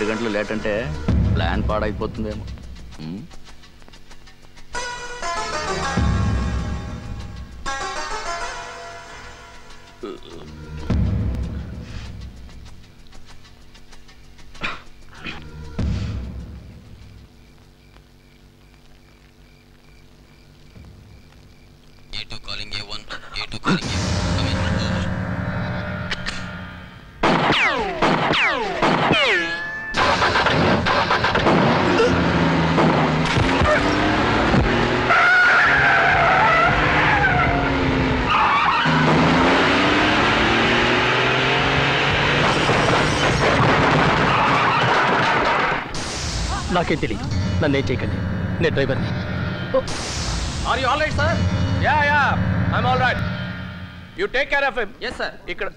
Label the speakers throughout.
Speaker 1: రెండు గంటలు లేట్ అంటే ప్లాన్ పాడైపోతుందేమో ఉమ్.
Speaker 2: A2 calling A1. A2 calling A1.
Speaker 3: నాకేం తెలియదు నన్నేం చేయకండి. నేను డ్రైవర్ని.
Speaker 4: Are you all right sir ya ya I'm all right you take care of him
Speaker 5: yes sir
Speaker 4: ఇక్కడ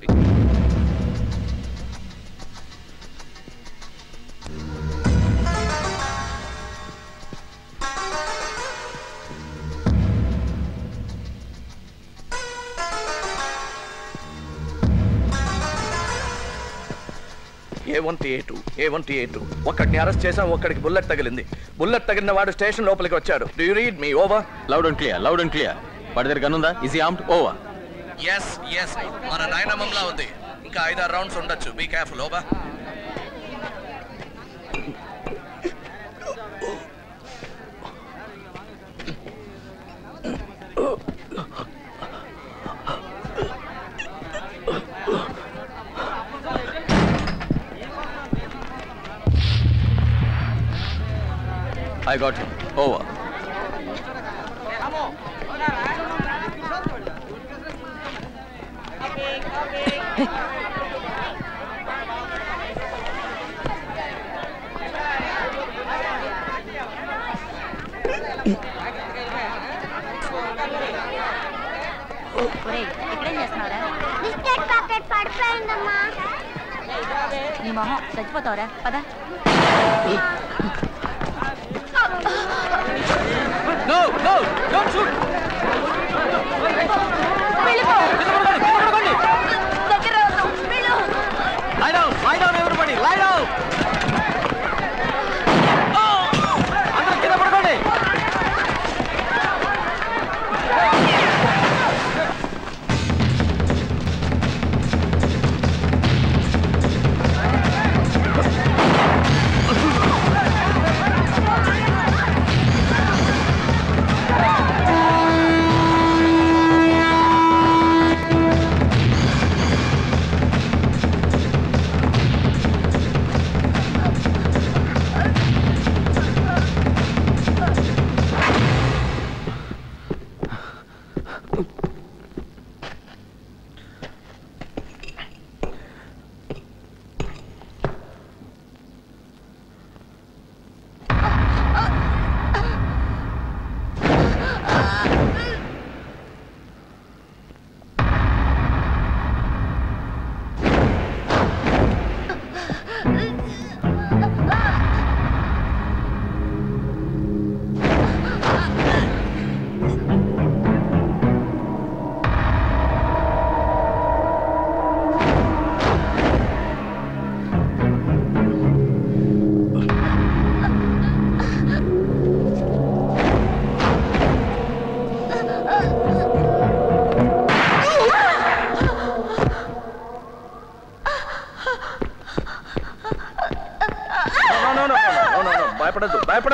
Speaker 4: A one T A two A one T A two ఒక్కడిని arrest చేసాం ఒక్కడికి బుల్లెట్ తగిలింది. బుల్లెట్ తగిలిన వాడు స్టేషన్ లోపలికి వచ్చాడు do you read me over
Speaker 1: loud and clear loud and clear వాడి దగ్గర గన్ ఉందా? Is he armed
Speaker 4: over yes yes మన నాయనమ్మంలా ఉంది. ఇంకా ఐదారు రౌండ్స్ ఉండొచ్చు.
Speaker 6: Be careful over
Speaker 7: I got over
Speaker 6: నీ మొహం చచ్చిపోతావురా. పద.
Speaker 4: నో నో డోంట్ షూట్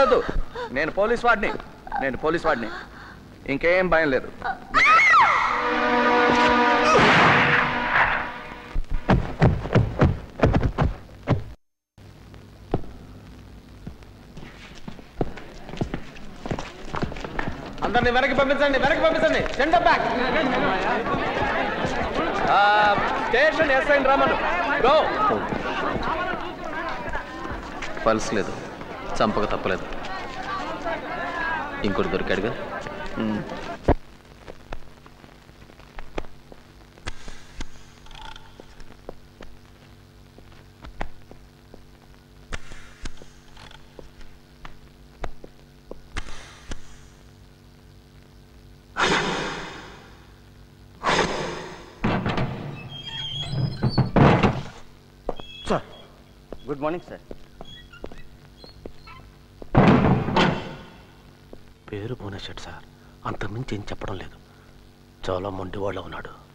Speaker 4: భయపడద్దు నేను పోలీస్ వాడిని. నేను పోలీస్ వాడిని. ఇంకేం భయం లేదు. అందరిని వెనక్కి పంపించండి వెనక్కి పంపించండి. సెండ్ బ్యాక్ స్టేషన్ ఎస్ అయిన రమను గో
Speaker 1: పల్స్ లేదు. చంపక తప్పలేదు. ఇంకోటి దొరికాడుగా
Speaker 5: గుడ్ మార్నింగ్ సార్
Speaker 3: పేరు భువనేశ్వర్ సార్. అంతకుమించి ఏం చెప్పడం లేదు. చాలా మొండివాళ్ళు ఉన్నాడు.